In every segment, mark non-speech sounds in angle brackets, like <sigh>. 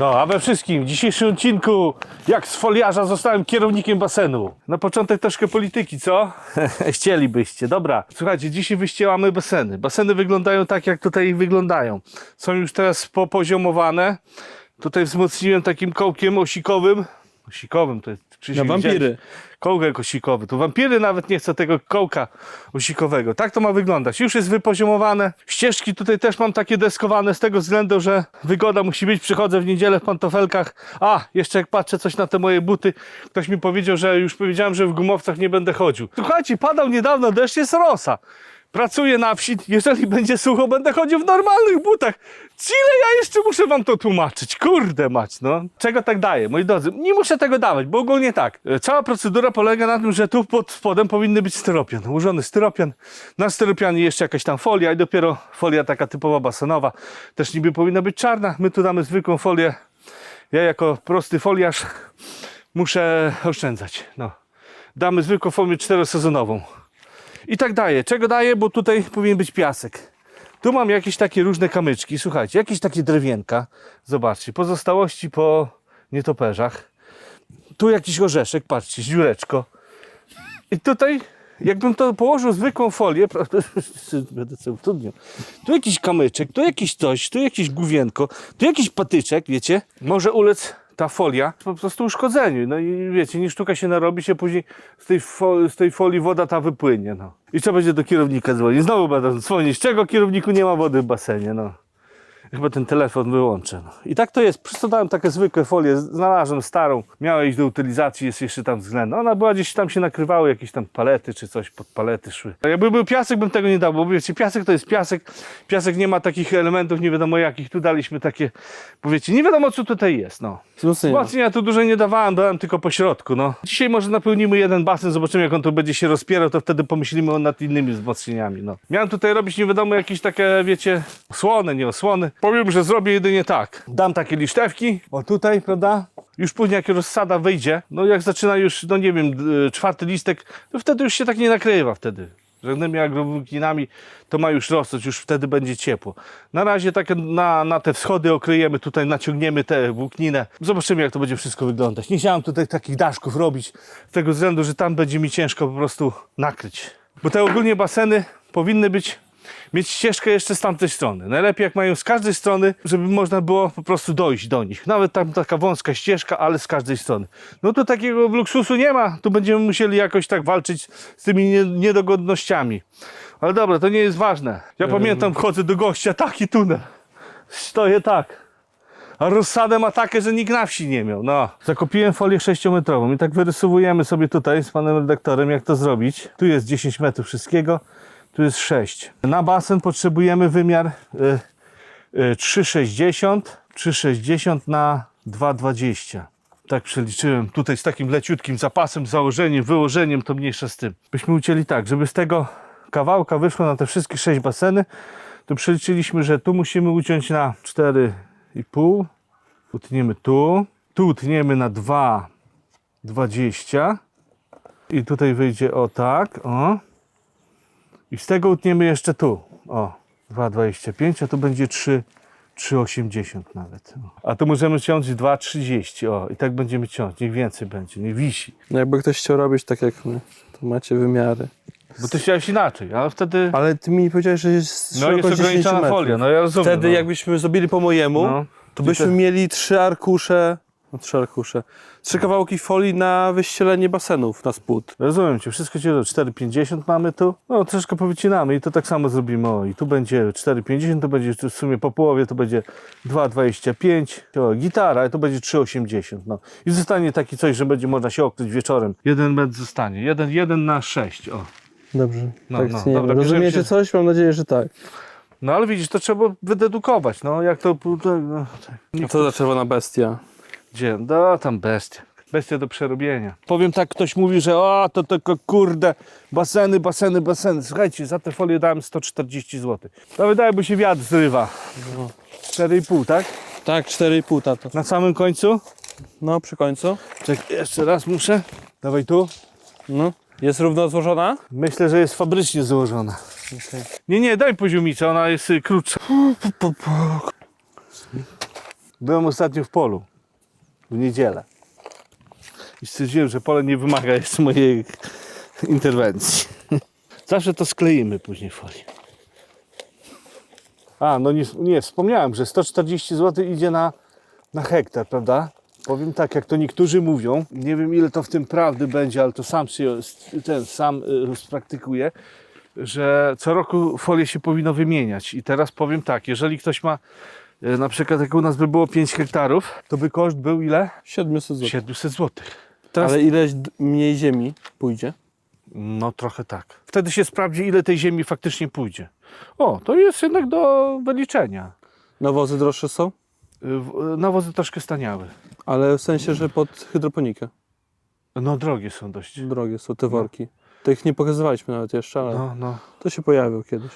No, a we wszystkim, w dzisiejszym odcinku, jak z foliarza zostałem kierownikiem basenu. Na początek troszkę polityki, co? <laughs> Chcielibyście. Dobra, słuchajcie, dzisiaj wyścielamy baseny. Baseny wyglądają tak, jak tutaj wyglądają. Są już teraz popoziomowane. Tutaj wzmocniłem takim kołkiem osikowym. Osikowym to jest... Krzysiek, Na wampiry. Kołek osikowy. Tu wampiry nawet nie chcą tego kołka osikowego. Tak to ma wyglądać. Już jest wypoziomowane. Ścieżki tutaj też mam takie deskowane z tego względu, że wygoda musi być. Przychodzę w niedzielę w pantofelkach. A, jeszcze jak patrzę coś na te moje buty, ktoś mi powiedział, że już powiedziałem, że w gumowcach nie będę chodził. Słuchajcie, padał niedawno deszcz, jest rosa. Pracuję na wsi, jeżeli będzie sucho, będę chodził w normalnych butach. Ile ja jeszcze muszę wam to tłumaczyć? Kurde mać, no. Czego tak daję, moi drodzy? Nie muszę tego dawać, bo ogólnie tak. E, Cała procedura polega na tym, że tu pod spodem powinny być styropian. Ułożony styropian. Na styropianie jeszcze jakaś tam folia i dopiero folia taka typowa basenowa. Też niby powinna być czarna. My tu damy zwykłą folię. Ja jako prosty foliarz muszę oszczędzać. No. Damy zwykłą folię czterosezonową. I tak daję. Czego daję? Bo tutaj powinien być piasek. Tu mam jakieś takie różne kamyczki. Słuchajcie, jakieś takie drewienka. Zobaczcie, pozostałości po nietoperzach. Tu jakiś orzeszek, patrzcie, dziureczko. I tutaj, jakbym to położył zwykłą folię, <laughs> będę sobie utrudniał. Tu jakiś kamyczek, tu jakieś coś, tu jakieś główienko, tu jakiś patyczek, wiecie? Może ulec ta folia po prostu uszkodzeniu. No i wiecie, nie sztuka się narobi się, później z tej, z tej folii woda ta wypłynie. No. I co będzie do kierownika dzwonić? Znowu będę dzwonić. Czego kierowniku nie ma wody w basenie? No. Chyba ten telefon wyłączę. No. I tak to jest. Przystodałem takie zwykłe folie, znalazłem starą. Miała iść do utylizacji, jest jeszcze tam względna. Ona była gdzieś tam się nakrywały, jakieś tam palety czy coś, pod palety szły. Jakby był piasek, bym tego nie dał, bo wiecie, piasek to jest piasek. Piasek nie ma takich elementów, nie wiadomo jakich. Tu daliśmy takie, powiecie, nie wiadomo co tutaj jest. No. Wzmocnienia. Wzmocnienia tu dużo nie dawałem, dałem tylko po środku. No. Dzisiaj może napełnimy jeden basen, zobaczymy jak on tu będzie się rozpierał, to wtedy pomyślimy o nad innymi wzmocnieniami. No. Miałem tutaj robić nie wiadomo jakieś takie, wiecie, osłony, nie osłony. Powiem, że zrobię jedynie tak. Dam takie lisztewki, o tutaj, prawda? Już później jak rozsada wyjdzie, no jak zaczyna już, no nie wiem, y, czwarty listek, to wtedy już się tak nie nakrywa wtedy. Żadnymi agrowłókninami to ma już rosnąć, już wtedy będzie ciepło. Na razie tak na, na te wschody okryjemy, tutaj naciągniemy tę włókninę. Zobaczymy jak to będzie wszystko wyglądać. Nie chciałem tutaj takich daszków robić, z tego względu, że tam będzie mi ciężko po prostu nakryć. Bo te ogólnie baseny powinny być mieć ścieżkę jeszcze z tamtej strony. Najlepiej jak mają z każdej strony, żeby można było po prostu dojść do nich. Nawet tam taka wąska ścieżka, ale z każdej strony. No tu takiego luksusu nie ma. Tu będziemy musieli jakoś tak walczyć z tymi nie, niedogodnościami. Ale dobra, to nie jest ważne. Ja pamiętam, wchodzę do gościa, taki tunel. Stoję tak. A rozsadę ma takie, że nikt na wsi nie miał. No. Zakupiłem folię 6-metrową i tak wyrysowujemy sobie tutaj z panem redaktorem, jak to zrobić. Tu jest 10 metrów wszystkiego, tu jest 6. Na basen potrzebujemy wymiar y, y, 3,60 3,60 na 2,20. Tak przeliczyłem tutaj z takim leciutkim zapasem, założeniem, wyłożeniem, to mniejsza z tym. Byśmy ucięli tak, żeby z tego kawałka wyszło na te wszystkie 6 baseny, to przeliczyliśmy, że tu musimy uciąć na 4,5. Utniemy tu. Tu utniemy na 2,20. I tutaj wyjdzie o tak, o. I z tego utniemy jeszcze tu, o, 2,25, a tu będzie 3, 3,80 nawet. O. A tu możemy ciąć 2,30, o. I tak będziemy ciąć, niech więcej będzie, niech wisi. No Jakby ktoś chciał robić tak jak my, to macie wymiary. Bo ty chciałeś inaczej, ale wtedy... Ale ty mi powiedziałeś, że jest No jest 10 ograniczona metrów. folia, no ja rozumiem. Wtedy no. jakbyśmy zrobili po mojemu, No. to byśmy te- mieli trzy arkusze, trzy arkusze, trzy kawałki folii na wyścielenie basenów na spód. Rozumiem cię, wszystko ci 4,50 mamy tu. No troszkę powycinamy i to tak samo zrobimy. O, i tu będzie 4,50, to będzie w sumie po połowie, to będzie 2,25. O, gitara, i to będzie 3,80. No. I zostanie taki coś, że będzie można się okryć wieczorem. Jeden metr zostanie. Jeden, jeden na 6. O. Dobrze, No, tak no, dobra, Rozumiecie się- coś? Mam nadzieję, że tak. No ale widzisz, to trzeba wydedukować. No jak to. to no, tak. A co za czerwona bestia? Gdzie? No tam bestia. Bestia do przerobienia. Powiem tak, ktoś mówi, że o, to tylko kurde, baseny, baseny, baseny. Słuchajcie, za tę folię dałem 140 zł. To wydaje, bo się wiatr zrywa. No. 4,5, tak? Tak, 4,5 tato. Na samym końcu? No, przy końcu. Czek, jeszcze raz muszę. Dawaj tu. No. Jest równo złożona? Myślę, że jest fabrycznie złożona. Nie, nie, daj poziomicę, ona jest y, krótsza. Byłem ostatnio w polu. W niedzielę. I stwierdziłem, że pole nie wymaga jeszcze mojej interwencji. <laughs> Zawsze to skleimy później folię. A, no nie, nie, wspomniałem, że 140 zł idzie na, na hektar, prawda? Powiem tak, jak to niektórzy mówią, nie wiem ile to w tym prawdy będzie, ale to sam ten sam y, spraktykuję, że co roku folię się powinno wymieniać. I teraz powiem tak, jeżeli ktoś ma, y, na przykład jak u nas by było 5 hektarów, to by koszt był ile? 700 zł. 700 zł. Teraz, Ale ileś mniej ziemi pójdzie? No trochę tak. Wtedy się sprawdzi, ile tej ziemi faktycznie pójdzie. O, to jest jednak do wyliczenia. Nawozy droższe są? W- y, Nawozy troszkę staniały. Ale w sensie, że pod hydroponikę. No drogie są dość. Drogie są te worki. Tych nie pokazywaliśmy nawet jeszcze, ale No, no. to się pojawił kiedyś.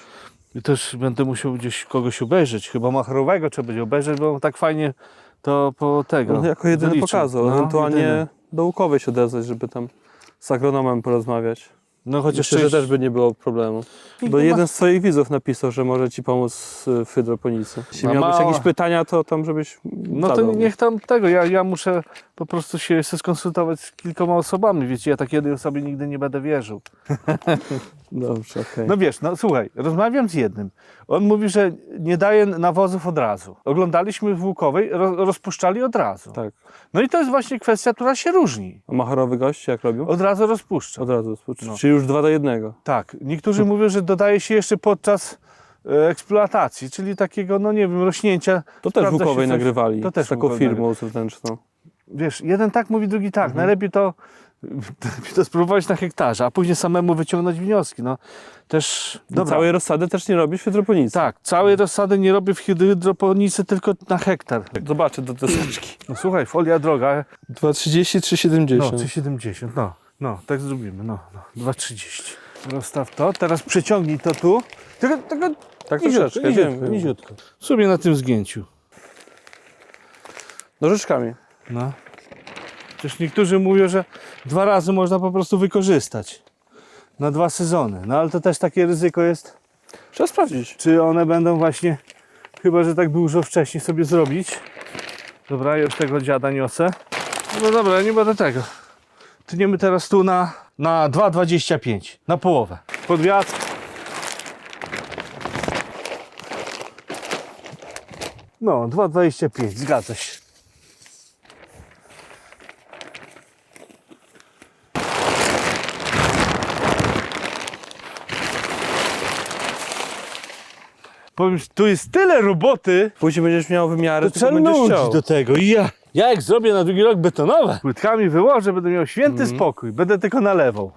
I też będę musiał gdzieś kogoś obejrzeć. Chyba macharowego trzeba będzie obejrzeć, bo tak fajnie to po tego. Jako jedyny wyliczył. pokazał. No, Ewentualnie jedyny. do Łukowej się odezwać, żeby tam z agronomem porozmawiać. No chociaż Myślę, że część- też by nie było problemu. Bo jeden z swoich widzów napisał, że może ci pomóc y, w hydroponice. Jeśli No miałbyś jakieś pytania, to tam żebyś No to niech tam tego. Ja, ja muszę po prostu się jeszcze skonsultować z kilkoma osobami. Wiecie, ja tak jednej osobie nigdy nie będę wierzył. <laughs> Dobrze, okej. No wiesz, no słuchaj, rozmawiam z jednym. On mówi, że nie daje nawozów od razu. Oglądaliśmy w Łukowej, ro, rozpuszczali od razu. Tak. No i to jest właśnie kwestia, która się różni. A macharowy gość jak robił? Od razu rozpuszcza. Od razu. No. Czyli już dwa do jednego. Tak, niektórzy mówią, że dodaje się jeszcze podczas e, eksploatacji, czyli takiego, no nie wiem, rośnięcia. To też w Sprawdza się Łukowej coś- nagrywali. to też z taką Łukowej firmą zewnętrzną. Wiesz, jeden tak mówi, drugi tak. Mhm. Najlepiej to, <laughs> to spróbować na hektarze, a później samemu wyciągnąć wnioski. No też. Dobra. Całej rozsady też nie robisz w hydroponice. Tak, całej rozsady nie robię w hydroponice, tylko na hektar. Zobaczę do deseczki. <laughs> No słuchaj, folia droga, 2,30, 3,70. no 3,70, no, no, tak zrobimy, no, no 2,30. Rozstaw to, teraz przeciągnij to tu. Tylko, tylko tak niziutko, troszeczkę, niziutko, niziutko. Sobie na tym zgięciu. Nożyczkami. No. Przecież niektórzy mówią, że dwa razy można po prostu wykorzystać. Na dwa sezony. No ale to też takie ryzyko jest, Trzeba sprawdzić. czy one będą właśnie, chyba że tak dużo wcześniej sobie zrobić. Dobra, już tego dziada niosę. No dobra, nie będę tego. Tniemy teraz tu na, na 2,25. Na połowę. Pod wiatr. No, 2,25, zgadza się. Powiem, ci, tu jest tyle roboty, Później będziesz miał wymiary, to tylko będziesz chciał. do tego. I ja, ja jak zrobię na drugi rok betonowe, płytkami wyłożę, będę miał święty Mhm. spokój. Będę tylko nalewał.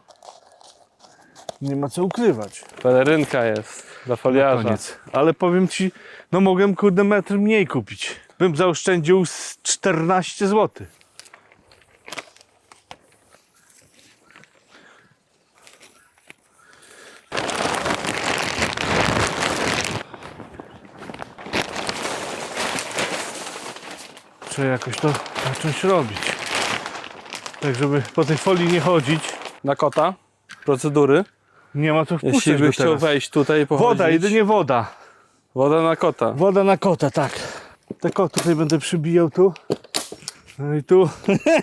Nie ma co ukrywać. Pelerynka jest dla foliarza. Koniec. Ale powiem ci, no mogłem kurde metr mniej kupić. Bym zaoszczędził z 14 zł. Trzeba jakoś to zacząć robić. Tak, żeby po tej folii nie chodzić. Na kota. Procedury. Nie ma co wpuszczać Jeśli byś chciał teraz. wejść tutaj i pochodzić. Woda, jedynie woda. Woda na kota. Woda na kota, tak. Tak o, tutaj będę przybijał tu. No i tu.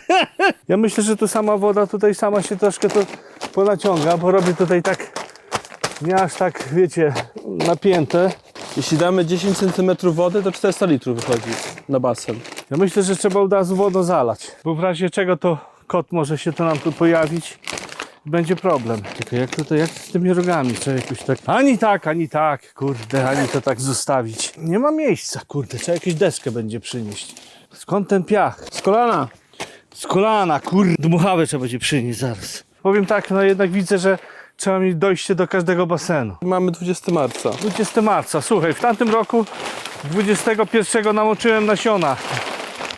<laughs> ja myślę, że to sama woda tutaj sama się troszkę to ponaciąga, bo robi tutaj tak nie aż tak, wiecie, napięte. Jeśli damy 10 cm wody, to 400 litrów wychodzi na basen. Ja myślę, że trzeba od razu wodą zalać, bo w razie czego to kot może się to nam tu pojawić. Będzie problem. Tylko jak tutaj, jak z tymi rogami? Trzeba jakoś tak. Ani tak, ani tak, kurde, ani to tak zostawić. Nie ma miejsca, kurde, trzeba jakąś deskę będzie przynieść. Skąd ten piach? Z kolana. Z kolana, kurde, dmuchawę trzeba będzie przynieść zaraz. Powiem tak, no jednak widzę, że trzeba mieć dojście do każdego basenu. Mamy 20 marca. 20 marca, słuchaj, w tamtym roku 21 namoczyłem nasiona.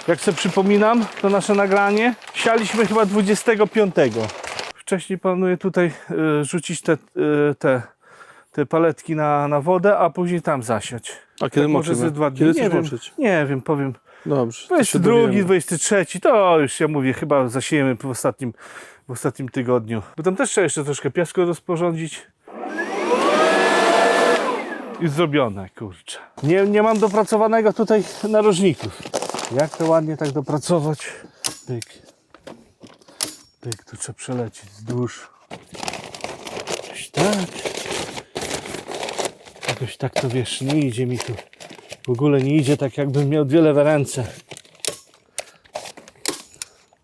Jak sobie przypominam, to nasze nagranie, sialiśmy chyba 25. Wcześniej planuję tutaj y, rzucić te, y, te, te paletki na, na wodę, a później tam zasiać. A kiedy Tak może ze dwa dni. Kiedy nie wiem, moczyć? nie wiem, powiem. Dobrze. to się 22, dowiemy. 23, to już ja mówię, chyba zasiejemy w ostatnim, w ostatnim tygodniu. Bo tam też trzeba jeszcze troszkę piasku rozporządzić. I zrobione, kurczę. Nie, nie mam dopracowanego tutaj narożników. Jak to ładnie tak dopracować? Pyk. Pyk, tu trzeba przelecieć wzdłuż. Jakoś tak. Jakoś tak to wiesz, nie idzie mi tu. W ogóle nie idzie tak jakbym miał dwie lewe ręce.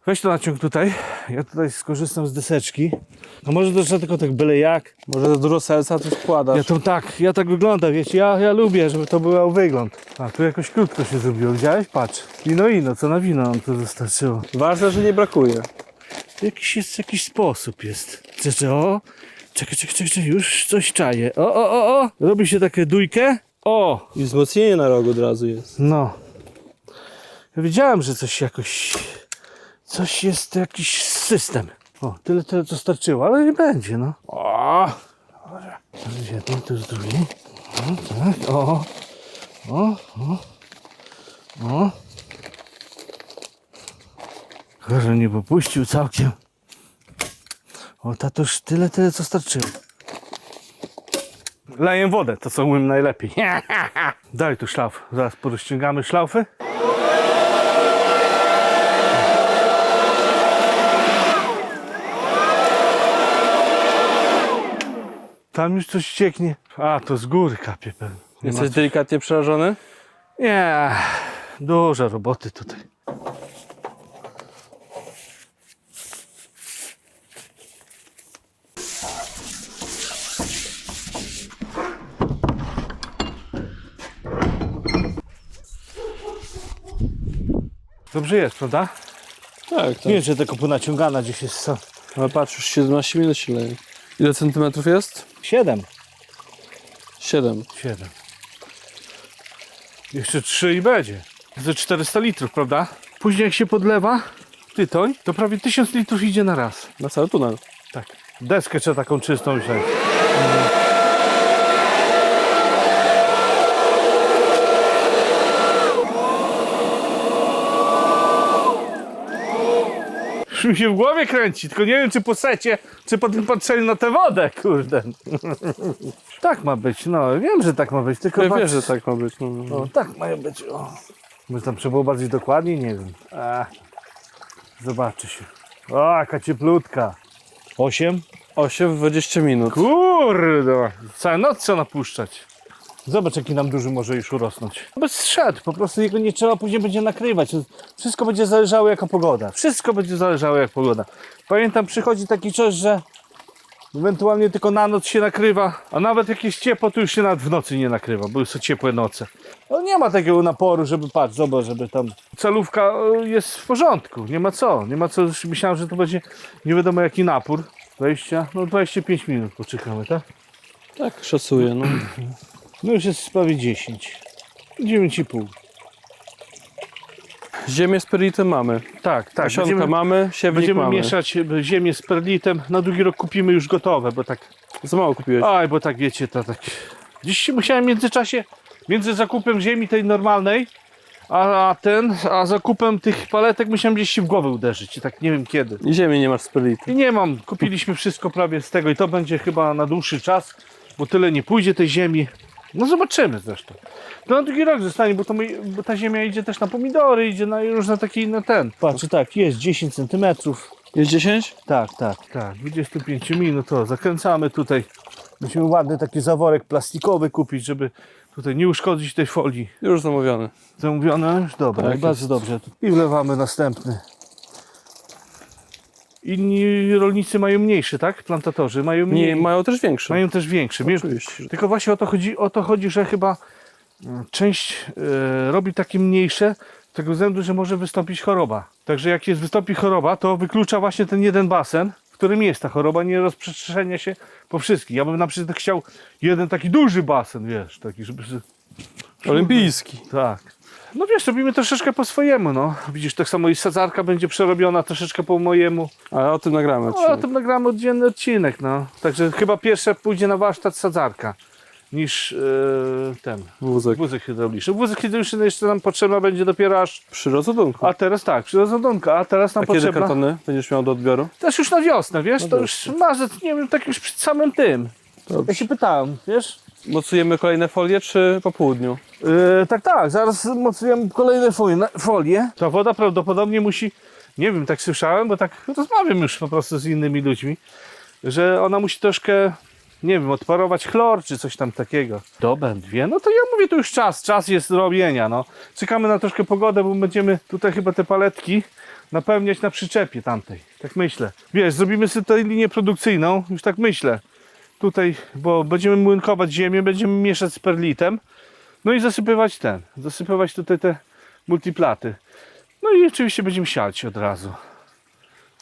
Weź to naciąg tutaj. Ja tutaj skorzystam z deseczki. A może to trzeba tylko tak byle jak. Może za dużo serca tu składasz. Ja to tak, ja tak wygląda, wiecie, ja, ja lubię, żeby to był wygląd. A tu jakoś krótko się zrobiło, widziałeś? Patrz. Wino ino, co na wino nam tu wystarczyło. Ważne, że nie brakuje. Jakiś jest jakiś sposób jest. Czekaj, o. Czekaj, czekaj, czekaj, czekaj, już coś czaję. O, o, o, o. Robi się takie dujkę. O, I wzmocnienie na rogu od razu jest. no. Ja wiedziałem, że coś jakoś, coś jest, jakiś system. O, tyle, tyle co starczyło, ale nie będzie, no. O, dobra. To z jednej, to z. O, tak, o, o, o, o. Chyba, nie popuścił całkiem. O, to już tyle, tyle co starczyło. Leję wodę, to co umiem najlepiej. <laughs> Daj tu szlauf. Zaraz porozciągamy szlaufy. Tam już coś cieknie. A, to z góry kapie pewnie. Nie, ma... Jesteś delikatnie przerażony? nie, dużo roboty tutaj. Dobrze jest, prawda? Tak, tak. Nie wiem, czy tylko ponaciągana gdzieś jest co. Ale patrz, już 17 minut się leje. Ile centymetrów jest? Siedem. 7. Siedem. Jeszcze trzy i będzie. Ze 400 litrów, prawda? Później jak się podlewa tytoń, to prawie 1000 litrów idzie na raz. Na cały tunel. Tak. Deskę trzeba taką czystą wziąć. Już mi się w głowie kręci, tylko nie wiem czy po secie, czy po tym patrzeniu na tę wodę, kurde. <laughs> tak ma być, no wiem, że tak ma być, tylko Ja patrz- wiesz, że tak ma być. No, no. o, tak mają być. O. Może tam trzeba było bardziej dokładniej? Nie wiem. A, zobaczy się. O, jaka cieplutka. 8? 8 w 20 minut. Kurde, całą noc trzeba napuszczać. Zobacz, jaki nam duży może już urosnąć. Bez szedł, po prostu jego nie trzeba później będzie nakrywać. Wszystko będzie zależało jaka pogoda. Wszystko będzie zależało jak pogoda. Pamiętam, przychodzi taki czas, że ewentualnie tylko na noc się nakrywa, a nawet jak jest ciepło, to już się nawet w nocy nie nakrywa, bo już są ciepłe noce. No nie ma takiego naporu, żeby patrz, zobacz, żeby tam celówka e, jest w porządku, nie ma co, nie ma co, myślałem, że to będzie nie wiadomo jaki napór. 20, no 25 minut poczekamy, tak? Tak, szacuję. No. No już jest prawie 10. 9,5. Ziemię z perlitem mamy. Tak, tak. Nasionka Będziemy, mamy, siewnik będziemy mamy. mieszać e, ziemię z perlitem. Na drugi rok kupimy już gotowe, bo tak. Za mało kupiłeś. Aj, bo tak wiecie, to tak. Dziś musiałem w międzyczasie, między zakupem ziemi tej normalnej, a, a ten, a zakupem tych paletek musiałem gdzieś się w głowę uderzyć. I tak nie wiem kiedy. I ziemi nie masz z perlitem. I nie mam, kupiliśmy wszystko prawie z tego i to będzie chyba na dłuższy czas, bo tyle nie pójdzie tej ziemi. No zobaczymy zresztą. To na drugi rok zostanie, bo, to my, bo ta ziemia idzie też na pomidory, idzie na różne takie inne ten. Patrz, tak, jest 10 cm. Jest 10? Tak, tak, tak. 25 minut to zakręcamy tutaj. Musimy ładny taki zaworek plastikowy kupić, żeby tutaj nie uszkodzić tej folii. Już zamówiony. Zamówione już? Dobra, Tak bardzo dobrze. I wlewamy następny. Inni rolnicy mają mniejszy, tak? Plantatorzy mają mniej. Nie, mają też większe. Mają też większy. Oczywiście. Tylko właśnie o to chodzi, o to chodzi że chyba mm, część e, robi takie mniejsze z tego względu, że może wystąpić choroba. Także jak jest wystąpi choroba, to wyklucza właśnie ten jeden basen, w którym jest ta choroba, nie rozprzestrzenia się po wszystkich. Ja bym na przykład chciał jeden taki duży basen, wiesz, taki, żeby... Olimpijski. Tak. No wiesz, robimy troszeczkę po swojemu, no. Widzisz, tak samo i sadzarka będzie przerobiona troszeczkę po mojemu. Ale o tym nagramy No, o tym nagramy oddzielny odcinek, no. Także chyba pierwsze pójdzie na warsztat sadzarka niż yy, ten Wózek. wózek hydrauliczny. Wózek hydrauliczny jeszcze nam potrzebna będzie dopiero aż... Przy rozładunku. A teraz tak, przy rozładunku, a teraz nam kiedy potrzebna... kartony będziesz miał do odbioru? Też już na wiosnę, wiesz, Na to już marzec, nie wiem, tak już przed samym tym. Ja się pytałem, wiesz? Mocujemy kolejne folie, czy po południu? Yy, tak, tak, zaraz mocujemy kolejne folie, folie. Ta woda prawdopodobnie musi, nie wiem, tak słyszałem, bo tak rozmawiam już po prostu z innymi ludźmi, że ona musi troszkę, nie wiem, odparować chlor czy coś tam takiego. Dobę, dwie, no to ja mówię, to już czas, czas jest robienia, no. Czekamy na troszkę pogodę, bo będziemy tutaj chyba te paletki napełniać na przyczepie tamtej, tak myślę. Wiesz, zrobimy sobie tutaj linię produkcyjną, już tak myślę. Tutaj, bo będziemy młynkować ziemię, będziemy mieszać z perlitem, no i zasypywać ten, zasypywać tutaj te multiplaty. No i oczywiście będziemy siać od razu.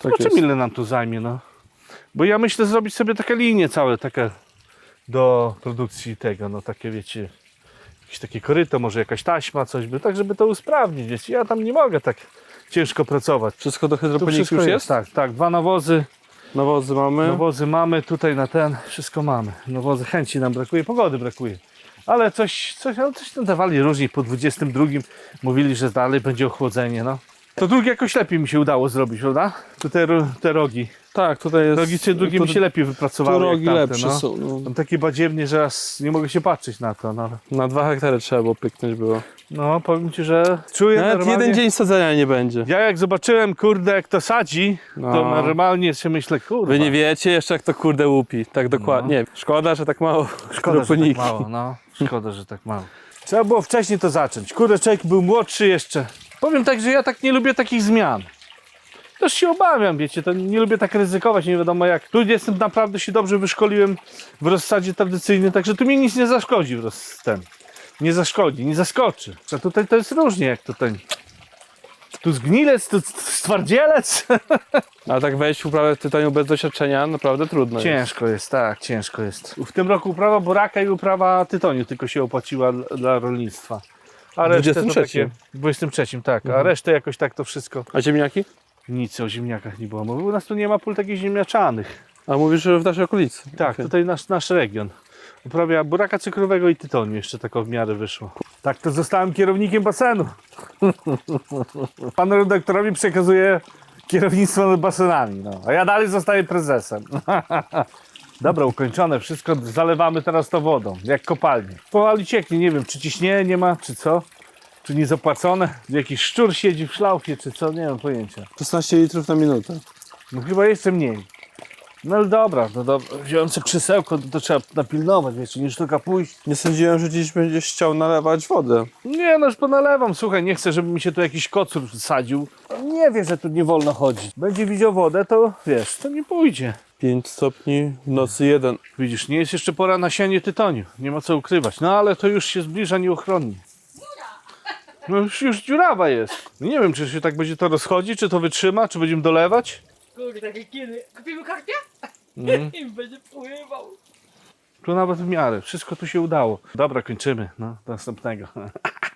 Tak Zobaczymy ile nam to zajmie, no. Bo ja myślę zrobić sobie takie linie całe, takie do produkcji tego, no takie wiecie, jakieś takie koryto, może jakaś taśma, coś by, tak żeby to usprawnić, wiecie. Ja tam nie mogę tak ciężko pracować. Wszystko do Tu hydroponiku wszystko już jest, jest? tak, tak, dwa nawozy, Nawozy mamy. nawozy mamy, tutaj na ten, wszystko mamy. Nawozy, chęci nam brakuje, pogody brakuje. Ale coś, coś, ale coś tam dawali różnie, po 22 mówili, że dalej będzie ochłodzenie, no. To drugie jakoś lepiej mi się udało zrobić, prawda? Tu te, te rogi. Tak, tutaj jest... Rogi czy drugie tu, mi się lepiej tu wypracowały rogi jak tamte, lepsze no. są. No. Tam takie badziewnie, że aż nie mogę się patrzeć na to, no. Na dwa hektary trzeba było pyknąć było. No, powiem Ci, że czuję Nawet normalnie... jeden dzień sadzenia nie będzie. Ja jak zobaczyłem, kurde, jak to sadzi, to No. normalnie się myślę, kurde. Wy nie wiecie jeszcze jak to kurde łupi. Tak dokładnie. Nie, szkoda, że tak mało No. Szkoda, że tak mało, no. Szkoda, że tak mało. Trzeba było wcześniej to zacząć. Kurde, człowiek był młodszy jeszcze. Powiem tak, że ja tak nie lubię takich zmian. Też się obawiam, wiecie, to nie lubię tak ryzykować, nie wiadomo jak. Tu jestem naprawdę się dobrze wyszkoliłem w rozsadzie tradycyjnym, także tu mi nic nie zaszkodzi w roz... ten. Nie zaszkodzi, nie zaskoczy. A tutaj to jest różnie, jak tutaj. Tu zgnilec, tu stwardzielec. <laughs> A tak wejść w uprawę tytoniu bez doświadczenia naprawdę trudno jest. Ciężko jest, tak, ciężko jest. W tym roku uprawa boraka i uprawa tytoniu tylko się opłaciła dla, dla rolnictwa. A W resztę to 23. takie, w 23, tak, a resztę jakoś tak to wszystko, A ziemniaki? nic o ziemniakach nie było. Bo u nas tu nie ma pól takich ziemniaczanych. A mówisz, że w naszej okolicy. Tak, Okej. tutaj nasz, nasz region. Uprawia buraka cukrowego i tytoniu, jeszcze tak w miarę wyszło. Tak, to zostałem kierownikiem basenu. <laughs> Panu redaktorowi przekazuję kierownictwo nad basenami, no. a ja dalej zostaję prezesem. <laughs> Dobra, ukończone, wszystko zalewamy teraz to wodą, jak kopalnie. Powoli cieknie, nie wiem, czy ciśnienie nie ma, czy co? Czy niezapłacone? Jakiś szczur siedzi w szlaufie, czy co? Nie mam pojęcia. 16 litrów na minutę. No chyba jeszcze mniej. No ale dobra, no dobra. Wziąłem sobie krzesełko, to, to trzeba napilnować, wiecie, niż tylko pójść. Nie sądziłem, że dziś będziesz chciał nalewać wodę. Nie, no już ponalewam, słuchaj, nie chcę, żeby mi się tu jakiś kocur sadził. Nie wie, że tu nie wolno chodzić. Będzie widział wodę, to wiesz, to nie pójdzie. 5 stopni, w nocy 1. Widzisz, nie jest jeszcze pora na sianie tytoniu, nie ma co ukrywać. No ale to już się zbliża nieuchronnie. No już, już dziurawa jest. Nie wiem, czy się tak będzie to rozchodzić, czy to wytrzyma, czy będziemy dolewać. Kurde, takie kiedy. Kupimy karpia? Mhm. <laughs> I będzie pływał. Tu nawet w miarę, wszystko tu się udało. Dobra, kończymy, no, do następnego. <laughs>